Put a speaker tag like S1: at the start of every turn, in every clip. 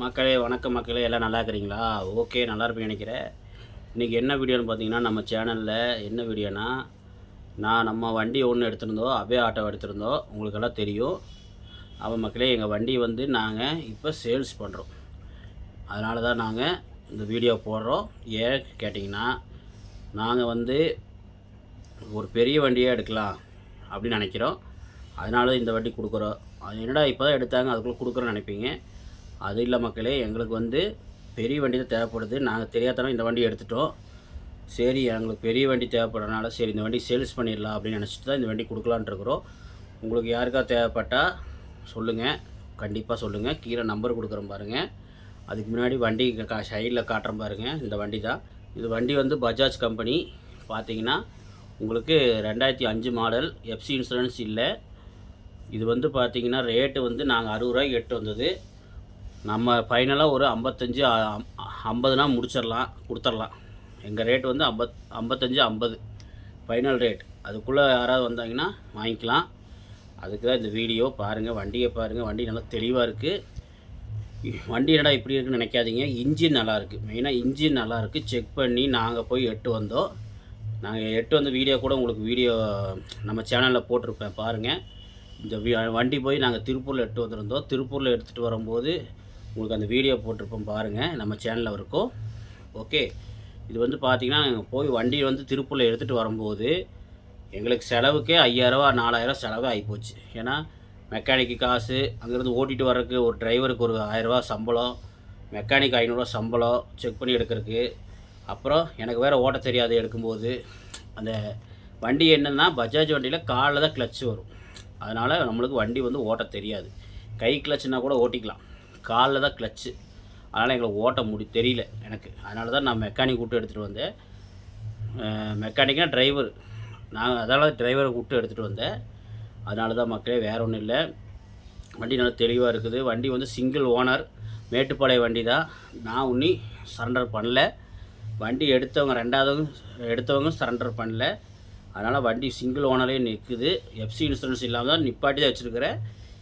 S1: மக்களே வணக்கம் மக்களே எல்லாம் நல்லா இருக்கிறீங்களா? ஓகே நல்லா இருப்பேன் நினைக்கிறேன். இன்றைக்கி என்ன வீடியோன்னு பார்த்தீங்கன்னா நம்ம சேனலில் என்ன வீடியோனா நான் நம்ம வண்டி ஒன்று எடுத்திருந்தோம் அபே ஆட்டோ எடுத்திருந்தோம். உங்களுக்கெல்லாம் தெரியும். அப்போ மக்களே எங்கள் வண்டி வந்து நாங்கள் இப்போ சேல்ஸ் பண்ணுறோம் அதனால தான் நாங்கள் இந்த வீடியோ போடுறோம். ஏன் கேட்டிங்கன்னா நாங்கள் வந்து ஒரு பெரிய வண்டியாக எடுக்கலாம் அப்படின்னு நினைக்கிறோம். அதனால இந்த வண்டி கொடுக்குறோம். அது என்னடா இப்போ தான் எடுத்தாங்க அதுக்குள்ளே கொடுக்குறோன்னு நினைப்பீங்க. அது இல்லை மக்களே எங்களுக்கு வந்து பெரிய வண்டி தான் தேவைப்படுது. நாங்கள் தெரியாதனம் இந்த வண்டி எடுத்துட்டோம். சரி எங்களுக்கு பெரிய வண்டி தேவைப்படுறதுனால சரி இந்த வண்டி சேல்ஸ் பண்ணிடலாம் அப்படின்னு நினச்சிட்டு தான் இந்த வண்டி கொடுக்கலான்ட்டு இருக்கிறோம். உங்களுக்கு யாருக்கா தேவைப்பட்டால் சொல்லுங்கள் கண்டிப்பாக சொல்லுங்கள் கீழே நம்பர் கொடுக்குறேன் பாருங்கள் அதுக்கு முன்னாடி வண்டி கா சைடில் காட்டுறேன் பாருங்கள் இந்த வண்டி தான் இது வண்டி வந்து பஜாஜ் கம்பெனி. பார்த்தீங்கன்னா உங்களுக்கு ரெண்டாயிரத்தி அஞ்சு மாடல் எஃப்சி இன்சூரன்ஸ் இல்லை. இது வந்து பார்த்தீங்கன்னா ரேட்டு வந்து நாங்கள் அறுபது ரூபாய்க்கு எட்டு வந்தது. நம்ம ஃபைனலாக ஒரு ஐம்பத்தஞ்சு ஐம்பதுனா முடிச்சிடலாம் கொடுத்துர்லாம் எங்கள் ரேட் வந்து ஐம்பத் ஐம்பத்தஞ்சு ஐம்பது. ஃபைனல் ரேட் அதுக்குள்ளே யாராவது வந்தாங்கன்னா வாங்கிக்கலாம். அதுக்கு தான் இந்த வீடியோ பாருங்கள் வண்டியை பாருங்கள் வண்டி நல்லா தெளிவாக இருக்குது வண்டி என்னடா இப்படி இருக்குன்னு நினைக்காதீங்க. இன்ஜின் நல்லாயிருக்கு மெயினாக இன்ஜின் நல்லாயிருக்கு செக் பண்ணி நாங்கள் போய் எட்டு வந்தோம். நாங்கள் எட்டு வந்த வீடியோ கூட உங்களுக்கு வீடியோ நம்ம சேனலில் போட்டிருப்பேன். பாருங்கள் இந்த வண்டி போய் நாங்கள் திருப்பூரில் எட்டு வந்திருந்தோம். திருப்பூரில் எடுத்துகிட்டு வரும்போது உங்களுக்கு அந்த வீடியோ போட்டிருப்போம் பாருங்கள் நம்ம சேனலில் இருக்கும். ஓகே இது வந்து பார்த்திங்கன்னா நாங்கள் போய் வண்டி வந்து திருப்பூரில் எடுத்துகிட்டு வரும்போது எங்களுக்கு செலவுக்கே ஐயாயிரரூவா நாலாயிரம் செலவே ஆகிப்போச்சு ஏன்னா மெக்கானிக்கு காசு அங்கேருந்து ஓட்டிகிட்டு வர்றதுக்கு ஒரு டிரைவருக்கு ஒரு ஆயிரரூவா சம்பளம் மெக்கானிக் ஐநூறுரூவா சம்பளம் செக் பண்ணி எடுக்கிறதுக்கு. அப்புறம் எனக்கு வேறு ஓட்ட தெரியாது எடுக்கும்போது. அந்த வண்டி என்னென்னா பஜாஜ் வண்டியில் காலில் தான் கிளச்சு வரும். அதனால் நம்மளுக்கு வண்டி வந்து ஓட்ட தெரியாது. கை கிளச்சுனா கூட ஓட்டிக்கலாம். காலில் தான் கிளச்சு அதனால் எங்களை ஓட்ட முடி தெரியல எனக்கு. அதனால தான் நான் மெக்கானிக் விட்டு எடுத்துகிட்டு வந்தேன். மெக்கானிக்னா டிரைவர் நான் அதனால் டிரைவரை விட்டு எடுத்துகிட்டு வந்தேன். அதனால தான் மக்களே வேறு ஒன்றும் இல்லை. வண்டி நல்லா தெளிவாக இருக்குது. வண்டி வந்து சிங்கிள் ஓனர் மேட்டுப்பாளைய வண்டி தான். நான் உன்னி சரண்டர் பண்ணல. வண்டி எடுத்தவங்க ரெண்டாவது எடுத்தவங்க சரண்டர் பண்ணல. அதனால் வண்டி சிங்கிள் ஓனரே நிற்குது எஃப்சி இன்சூரன்ஸ் இல்லாமல் தான் நிப்பாட்டி தான் வச்சுருக்கிறேன்.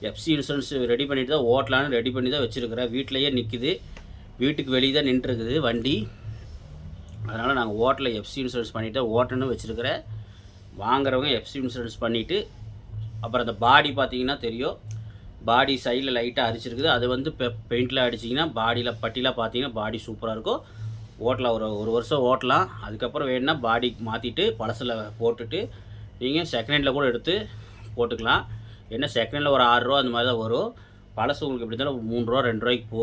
S1: எஃப்சி இன்சூரன்ஸ் ரெடி பண்ணிட்டு தான் ஓட்டலான்னு ரெடி பண்ணி தான் வச்சுருக்கிறேன். வீட்டிலையே நிற்குது வீட்டுக்கு வெளியே தான் நின்றுருக்குது வண்டி. அதனால் நாங்கள் ஓட்டலை எஃப்சி இன்சூரன்ஸ் பண்ணிவிட்டு ஓட்டணும்னு வச்சுருக்கிறேன். வாங்குறவங்க எஃப்சி இன்சூரன்ஸ் பண்ணிவிட்டு அப்புறம் அந்த பாடி பார்த்தீங்கன்னா தெரியும். பாடி சைடில் லைட்டாக அரிச்சிருக்குது. அது வந்து பெ பெயிண்டில் அடிச்சிங்கன்னா பாடியில் பட்டிலாம் பார்த்தீங்கன்னா பாடி சூப்பராக இருக்கும். ஓட்டலாம் ஒரு ஒரு வருஷம் ஓட்டலாம். அதுக்கப்புறம் வேணும்னா பாடி மாற்றிட்டு பழசில் போட்டுட்டு நீங்கள் செகண்ட் ஹேண்டில் கூட எடுத்து போட்டுக்கலாம். என்ன செகண்டில் ஒரு ஆறுரூவா அந்த மாதிரி தான் வரும். பழசு உங்களுக்கு எப்படி இருந்தாலும் மூணு ரூபா ரெண்டு ரூபாய்க்கு போ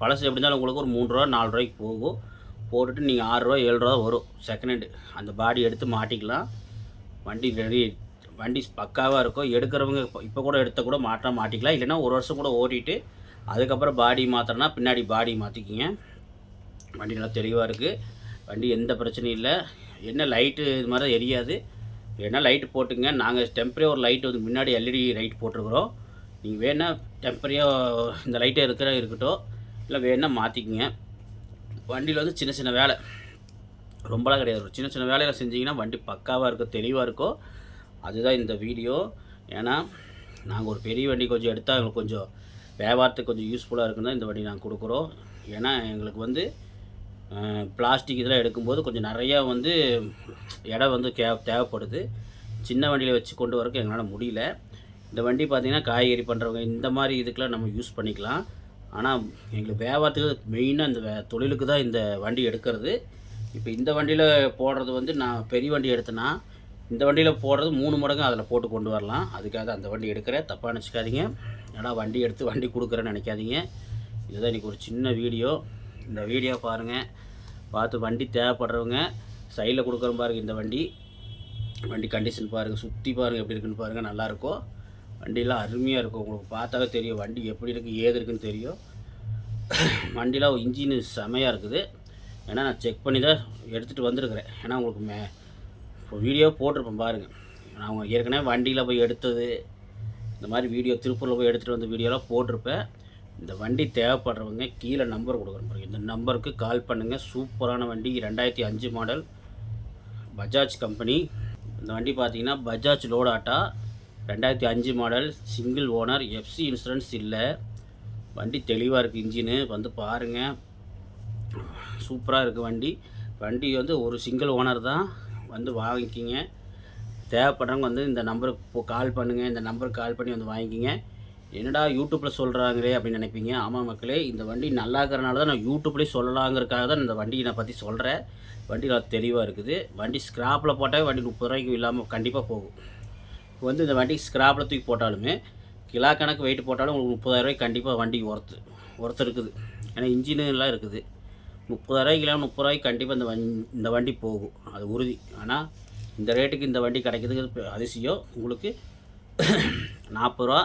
S1: பழசு எப்படி இருந்தாலும் உங்களுக்கு ஒரு மூணு ரூபா நாலு ரூபாய்க்கு போகும். போட்டுட்டு நீங்கள் ஆறுரூவா ஏழு ரூபா வரும். செகண்ட் ஹேண்டு அந்த பாடி எடுத்து மாட்டிக்கலாம். வண்டி ரெடி வண்டி பக்காவாக இருக்கும். எடுக்கிறவங்க இப்போ கூட எடுத்த கூட மாற்ற மாட்டிக்கலாம். இல்லைன்னா ஒரு வருஷம் கூட ஓட்டிட்டு அதுக்கப்புறம் பாடி மாத்திரனா பின்னாடி பாடி மாற்றிக்கிங்க வண்டி நல்லா தெளிவாக இருக்குது வண்டி எந்த பிரச்சனையும் இல்லை. என்ன லைட்டு இது மாதிரி தான் எரியாது. வேணால் லைட்டு போட்டுங்க. நாங்கள் டெம்பரரியாக ஒரு லைட் வந்து முன்னாடி எல்இடி லைட் போட்டிருக்கிறோம். நீங்கள் வேணால் டெம்பரரியாக இந்த லைட்டே இருக்கிற இருக்கட்டும். இல்லை வேணால் மாற்றிக்கிங்க வண்டியில் வந்து சின்ன சின்ன வேலை. ரொம்பலாம் கிடையாது. ஒரு சின்ன சின்ன வேலையில் செஞ்சீங்கன்னா வண்டி பக்காவாக இருக்கும் தெளிவாக இருக்கும். அதுதான் இந்த வீடியோ ஏன்னா நாங்கள் ஒரு பெரிய வண்டி கொஞ்சம் எடுத்தால் எங்களுக்கு கொஞ்சம் வியாபாரத்துக்கு கொஞ்சம் யூஸ்ஃபுல்லாக இருக்குன்னு தான் இந்த வண்டி நாங்கள் கொடுக்குறோம். ஏன்னா எங்களுக்கு வந்து பிளாஸ்டிக் இதெல்லாம் எடுக்கும்போது கொஞ்சம் நிறையா வந்து இடம் வந்து கே தேவைப்படுது. சின்ன வண்டியில் வச்சு கொண்டு வரக்கு எங்களால் முடியல. இந்த வண்டி பார்த்திங்கன்னா காய்கறி பண்ணுறவங்க இந்த மாதிரி இதுக்கெலாம் நம்ம யூஸ் பண்ணிக்கலாம். ஆனால் எங்களுக்கு வியாபாரத்துக்கு மெயினாக இந்த வே- தொழிலுக்கு தான் இந்த வண்டி எடுக்கிறது. இப்போ இந்த வண்டியில் போடுறது வந்து நான் பெரிய வண்டி எடுத்தேன்னா இந்த வண்டியில் போடுறது மூணு மடங்கு அதில் போட்டு கொண்டு வரலாம். அதுக்காக அந்த வண்டி எடுக்கிறேன். தப்பாக நினச்சிக்காதீங்க. ஏன்னா வண்டி எடுத்து வண்டி கொடுக்குறேன்னு நினைக்காதீங்க. இதுதான் இன்றைக்கி ஒரு சின்ன வீடியோ. இந்த வீடியோ பாருங்கள் பார்த்து வண்டி தேவைப்படுறவங்க சைடில் கொடுக்குற பாருங்க இந்த வண்டி. வண்டி கண்டிஷன் பாருங்கள் சுற்றி பாருங்கள் எப்படி இருக்குன்னு பாருங்கள் நல்லாயிருக்கும் வண்டியெலாம் அருமையாக இருக்கும். உங்களுக்கு பார்த்தாவே தெரியும் வண்டி எப்படி இருக்குது ஏது இருக்குன்னு தெரியும். வண்டிலாம் இன்ஜின் செமையாக இருக்குது. ஏன்னா நான் செக் பண்ணி தான் எடுத்துகிட்டு வந்திருக்கிறேன். ஏன்னா உங்களுக்கு மே இப்போ வீடியோ போட்டிருப்பேன் பாருங்கள் நான் அவங்க ஏற்கனவே வண்டியில் போய் எடுத்தது. இந்த மாதிரி வீடியோ திருப்பூரில் போய் எடுத்துகிட்டு வந்த வீடியோலாம் போட்டிருப்பேன். இந்த வண்டி தேவைப்படுறவங்க கீழே நம்பர் கொடுக்குற பாருங்க. இந்த நம்பருக்கு கால் பண்ணுங்கள் சூப்பரான வண்டி. ரெண்டாயிரத்தி அஞ்சு மாடல் பஜாஜ் கம்பெனி. இந்த வண்டி பார்த்தீங்கன்னா பஜாஜ் லோட் ஆட்டா. ரெண்டாயிரத்தி அஞ்சு model single owner FC insurance இல்லை. வண்டி தெளிவாக இருக்குது இன்ஜினு. வந்து பாருங்கள் சூப்பராக இருக்குது வண்டி. வண்டி வந்து ஒரு சிங்கிள் ஓனர் தான். வந்து வாங்கிக்கிங்க. தேவைப்படுறவங்க வந்து இந்த நம்பருக்கு இப்போ கால் பண்ணுங்கள் இந்த நம்பருக்கு கால் பண்ணி வந்து வாங்கிக்கிங்க. என்னடா யூடியூப்பில் சொல்கிறாங்களே அப்படின்னு நினைப்பீங்க. ஆமாம் மக்களே இந்த வண்டி நல்லா இருக்கிறனால தான் நான் யூடியூப்லேயே சொல்லலாங்கிறக்காக தான் இந்த வண்டியை நான் பற்றி சொல்கிறேன் வண்டி நல்லா தெளிவாக இருக்குது. வண்டி ஸ்க்ராப்பில் போட்டால் வண்டி முப்பது ரூபாய்க்கு இல்லாமல் கண்டிப்பாக போகும். இப்போ வந்து இந்த வண்டி ஸ்க்ராப்பில் தூக்கி போட்டாலுமே கிலோ கணக்கு வெயிட் போட்டாலும் உங்களுக்கு முப்பதாயிரரூவாய்க்கு கண்டிப்பாக வண்டி ஒர்த்து ஒர்த்து இருக்குது. ஏன்னா இன்ஜினு இருக்குது. முப்பதாயிரரூவாய்க்கு இல்லை முப்பது ரூபாய்க்கு கண்டிப்பாக இந்த வண்டி இந்த வண்டி போகும். அது உறுதி. ஆனால் இந்த ரேட்டுக்கு இந்த வண்டி கிடைக்கிறதுக்கு அதிசயம். உங்களுக்கு நாற்பது ரூபா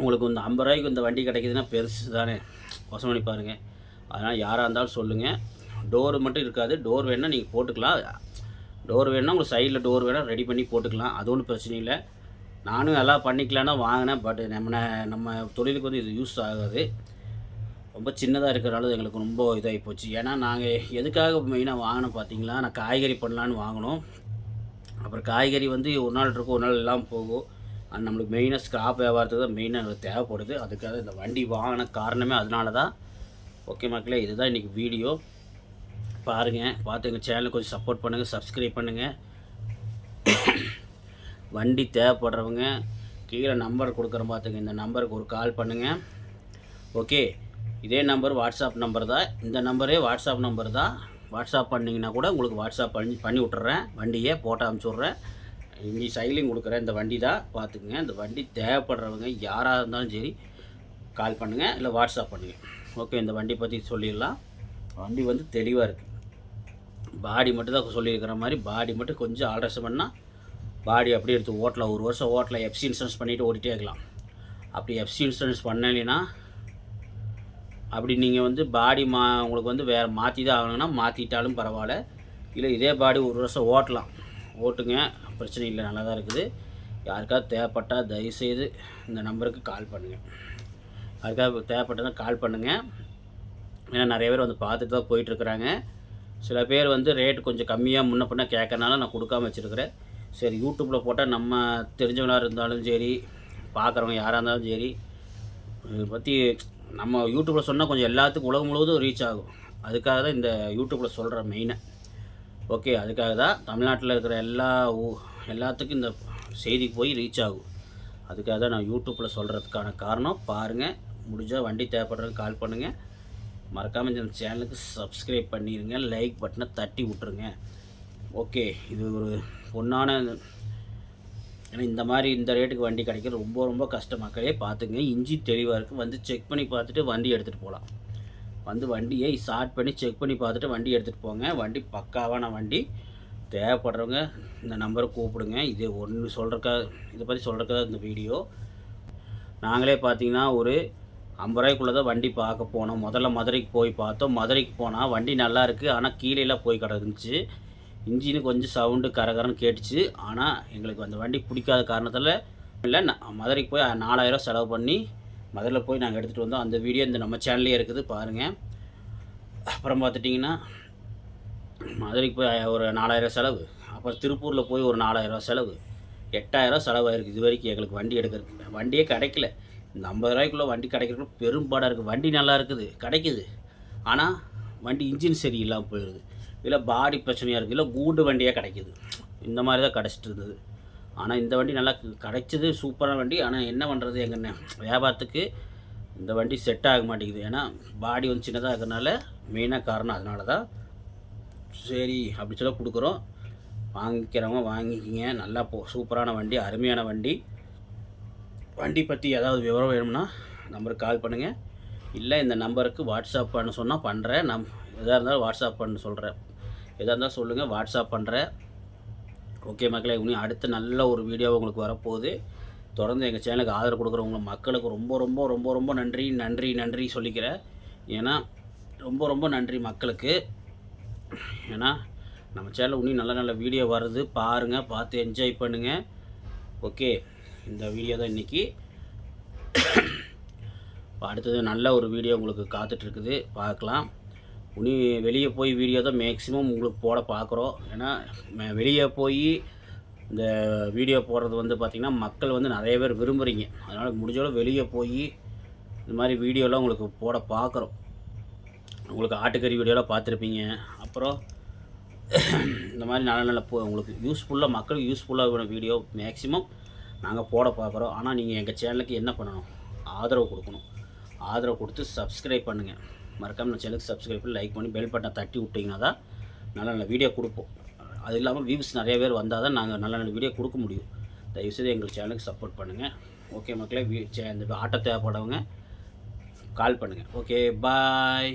S1: உங்களுக்கு இந்த ஐம்பது ரூபாய்க்கு இந்த வண்டி கிடைக்குதுன்னா பெருசு தானே. யோசனை பண்ணி பாருங்கள் அதனால் யாராக இருந்தாலும் சொல்லுங்கள் டோர் மட்டும் இருக்காது. டோர் வேணால் நீங்கள் போட்டுக்கலாம். டோர் வேணால் உங்களுக்கு சைடில் டோர் வேணால் ரெடி பண்ணி போட்டுக்கலாம். அது ஒன்றும் பிரச்சனை இல்லை. நானும் எல்லாம் பண்ணிக்கலான்னு வாங்கினேன். பட் நம்ம நம்ம தொழிலுக்கு வந்து இது யூஸ் ஆகாது. ரொம்ப சின்னதாக இருக்கிறனால எங்களுக்கு ரொம்ப இதாகி போச்சு. ஏன்னா நாங்கள் எதுக்காக மெயினாக வாங்கினோம் பார்த்தீங்களா நான் காய்கறி பண்ணலான்னு வாங்கினோம். அப்புறம் காய்கறி வந்து ஒரு நாள் இருக்கும். ஒரு நாள் இல்லாமல் போகும். அது நம்மளுக்கு மெயினாக ஸ்கிராப் வியாபாரத்துக்கு தான் மெயினாக எங்களுக்கு தேவைப்படுது. அதுக்காக இந்த வண்டி வாங்கின காரணமே அதனால தான். ஓகே மக்களே இதுதான் இன்றைக்கி வீடியோ பாருங்கள் பார்த்து எங்கள் சேனலுக்கு கொஞ்சம் சப்போர்ட் பண்ணுங்கள் சப்ஸ்கிரைப் பண்ணுங்கள் வண்டி தேவைப்படுறவங்க கீழே நம்பர் கொடுக்குறேன் பார்த்துங்க. இந்த நம்பருக்கு ஒரு கால் பண்ணுங்கள் ஓகே இதே நம்பர் வாட்ஸ்அப் நம்பர் தான். இந்த நம்பரே வாட்ஸ்அப் நம்பர் தான். வாட்ஸ்அப் பண்ணிங்கன்னா கூட உங்களுக்கு வாட்ஸ்அப் பண்ணி பண்ணி விட்டுறேன். வண்டியை போட்டு அனுப்பிச்சி விட்றேன். இங்கே சைலிங் கொடுக்குறேன். இந்த வண்டி தான் பார்த்துக்குங்க. இந்த வண்டி தேவைப்படுறவங்க யாராக இருந்தாலும் சரி கால் பண்ணுங்கள் இல்லை வாட்ஸ்அப் பண்ணுங்கள் ஓகே இந்த வண்டி பற்றி சொல்லிடலாம். வண்டி வந்து தெளிவாக இருக்குது பாடி மட்டும் தான் சொல்லியிருக்கிற மாதிரி பாடி மட்டும் கொஞ்சம் ஆல்ட்ரேஷன் பண்ணால் பாடி அப்படியே எடுத்து ஓட்டலாம் ஒரு வருஷம் ஓட்டலாம் எஃப்சி இன்சூரன்ஸ் பண்ணிவிட்டு ஓடிட்டே இருக்கலாம். அப்படி எஃப்சி இன்சூரன்ஸ் பண்ணலைன்னா அப்படி நீங்கள் வந்து பாடி மா உங்களுக்கு வந்து வேறு மாற்றி தான் ஆகணும்னா மாற்றிட்டாலும் பரவாயில்ல. இல்லை இதே பாடி ஒரு வருஷம் ஓட்டலாம். ஓட்டுங்க. பிரச்சனை இல்லை நல்லா தான் இருக்குது. யாருக்காவது தேவைப்பட்டால் தயவுசெய்து இந்த நம்பருக்கு கால் பண்ணுங்கள் யாருக்காவது தேவைப்பட்டதா கால் பண்ணுங்கள் ஏன்னா நிறைய பேர் வந்து பார்த்துட்டு தான் போயிட்டுருக்குறாங்க. சில பேர் வந்து ரேட் கொஞ்சம் கம்மியாக முன்ன பின்ன கேட்கறனால நான் கொடுக்காம வச்சுருக்கிறேன். சரி யூடியூப்பில் போட்டால் நம்ம தெரிஞ்சவங்களாக இருந்தாலும் சரி பார்க்குறவங்க யாராக இருந்தாலும் சரி இதை பற்றி நம்ம யூடியூப்பில் சொன்னால் கொஞ்சம் எல்லாத்துக்கும் உலகம் முழுவதும் ரீச் ஆகும். அதுக்காக தான் இந்த யூடியூப்பில் சொல்கிற மெயினாக ஓகே அதுக்காக தான் தமிழ்நாட்டில் இருக்கிற எல்லா ஊ எல்லாத்துக்கும் இந்த செய்தி போய் ரீச் ஆகும். அதுக்காக தான் நான் யூடியூப்பில் சொல்கிறதுக்கான காரணம். பாருங்கள் முடிஞ்சால் வண்டி தேவைப்படுறதுக்கு கால் பண்ணுங்கள் மறக்காமல் இந்த சேனலுக்கு சப்ஸ்கிரைப் பண்ணிடுங்க லைக் பட்டனை தட்டி விட்ருங்க ஓகே இது ஒரு பொண்ணான ஏன்னா இந்த மாதிரி இந்த ரேட்டுக்கு வண்டி கிடைக்கிறது ரொம்ப ரொம்ப கஷ்டம் மக்களே பார்த்துங்க. இஞ்சி தெளிவாக இருக்குது வந்து செக் பண்ணி பார்த்துட்டு வண்டி எடுத்துகிட்டு போகலாம். வந்து வண்டியை ஸ்டார்ட் பண்ணி செக் பண்ணி பார்த்துட்டு வண்டி எடுத்துகிட்டு போங்க. வண்டி பக்காவான வண்டி. தேவைப்படுறவங்க இந்த நம்பரை கூப்பிடுங்க. இது ஒன்று சொல்கிறக்கா இதை பற்றி சொல்கிறக்கா இந்த வீடியோ நாங்களே பார்த்தீங்கன்னா ஒரு ஐம்பது ரூபாய்க்குள்ளே தான் வண்டி பார்க்க போனோம். முதல்ல மதுரைக்கு போய் பார்த்தோம். மதுரைக்கு போனால் வண்டி நல்லா இருக்குது ஆனால் கீழேலாம் போய் கிடந்துச்சு. இன்ஜினு கொஞ்சம் சவுண்டு கரகரன்னு கேட்டுச்சு. ஆனால் எங்களுக்கு அந்த வண்டி பிடிக்காத காரணத்தில் இல்லை நான் மதுரைக்கு போய் நாலாயிரம் செலவு பண்ணி மதுரையில் போய் நாங்கள் எடுத்துகிட்டு வந்தோம். அந்த வீடியோ இந்த நம்ம சேனல்லே இருக்குது. பாருங்கள் அப்புறம் பார்த்துட்டிங்கன்னா மதுரைக்கு போய் ஒரு நாலாயிரம் செலவு. அப்புறம் திருப்பூரில் போய் ஒரு நாலாயிரரூவா செலவு. எட்டாயிரரூவா செலவாயிருக்கு இது வரைக்கும் எங்களுக்கு வண்டி எடுக்கிறதுக்கு. வண்டியே கிடைக்கல. இந்த ஐம்பது ரூபாய்க்குள்ளே வண்டி கிடைக்கிறதுக்கு பெரும்பாடாக இருக்குது வண்டி நல்லா இருக்குது. கிடைக்குது. ஆனால் வண்டி இன்ஜின் சரியில்லாமல் போயிடுது இல்லை பாடி பிரச்சனையாக இருக்குது இல்லை கூண்டு வண்டியாக கிடைக்கிது. இந்த மாதிரி தான் கிடச்சிட்டு இருந்தது. ஆனால் இந்த வண்டி நல்லா கிடைச்சது சூப்பரான வண்டி. ஆனால் என்ன பண்ணுறது எங்கண்ணே வியாபாரத்துக்கு இந்த வண்டி செட் ஆக மாட்டேங்குது. ஏன்னா பாடி வந்து சின்னதாக இருக்கிறனால மெயினாக காரணம் அதனால தான் சரி அப்படி சொல்ல கொடுக்குறோம். வாங்கிக்கிறவங்க வாங்கிக்கிங்க. நல்லா போ சூப்பரான வண்டி அருமையான வண்டி. வண்டி பற்றி ஏதாவது விவரம் வேணும்னா நம்பருக்கு கால் பண்ணுங்கள் இல்லை இந்த நம்பருக்கு வாட்ஸ்அப் பண்ண சொன்னால் பண்ணுறேன் நம் எதாக இருந்தாலும் வாட்ஸ்அப் பண்ண சொல்கிறேன் எதாக இருந்தாலும் சொல்லுங்கள் வாட்ஸ்அப் பண்ணுறேன் ஓகே மக்களே இன்னும் அடுத்த நல்ல ஒரு வீடியோ உங்களுக்கு வரப்போகுது. தொடர்ந்து எங்கள் சேனலுக்கு ஆதரவு கொடுக்குறவங்க மக்களுக்கு ரொம்ப ரொம்ப ரொம்ப ரொம்ப நன்றி நன்றி நன்றி சொல்லிக்கிறேன். ஏன்னா ரொம்ப ரொம்ப நன்றி மக்களுக்கு. ஏன்னா நம்ம சேனலில் இன்னும் நல்ல நல்ல வீடியோ வருது. பாருங்கள் பார்த்து என்ஜாய் பண்ணுங்கள் ஓகே இந்த வீடியோ தான் இன்றைக்கி அடுத்தது நல்ல ஒரு வீடியோ உங்களுக்கு காத்துட்ருக்குது பார்க்கலாம். உனி வெளியே போய் வீடியோ தான் மேக்ஸிமம் உங்களுக்கு போட பார்க்குறோம் ஏன்னா வெளியே போய் இந்த வீடியோ போடுறது வந்து பார்த்திங்கன்னா மக்கள் வந்து நிறைய பேர் விரும்புகிறீங்க அதனால் முடிஞ்சளவு வெளியே போய் இந்த மாதிரி வீடியோலாம் உங்களுக்கு போட பார்க்குறோம் உங்களுக்கு ஆட்டுக்கறி வீடியோலாம் பார்த்துருப்பீங்க அப்புறம் இந்த மாதிரி நல்ல நல்ல உங்களுக்கு யூஸ்ஃபுல்லாக மக்களுக்கு யூஸ்ஃபுல்லாக வீடியோ மேக்ஸிமம் நாங்கள் போட பார்க்குறோம் ஆனால் நீங்கள் எங்கள் சேனலுக்கு என்ன பண்ணணும்? ஆதரவு கொடுக்கணும். ஆதரவு கொடுத்து சப்ஸ்கிரைப் பண்ணுங்கள் மறக்காமல் நம்ம சேனலுக்கு சப்ஸ்கிரைப் பண்ணி லைக் பண்ணி பெல் பட்டனை தட்டி விட்டிங்கன்னா தான் நல்ல நல்ல வீடியோ கொடுப்போம். அது இல்லாமல் வியூஸ் நிறைய பேர் வந்தால் தான் நாங்கள் நல்ல நல்ல வீடியோ கொடுக்க முடியும். தயவுசெய்து எங்கள் சேனலுக்கு சப்போர்ட் பண்ணுங்கள் ஓகே மக்களே வீ- சே- இந்த ஆட்டோ தேவைப்படவங்க கால் பண்ணுங்கள் ஓகே பாய்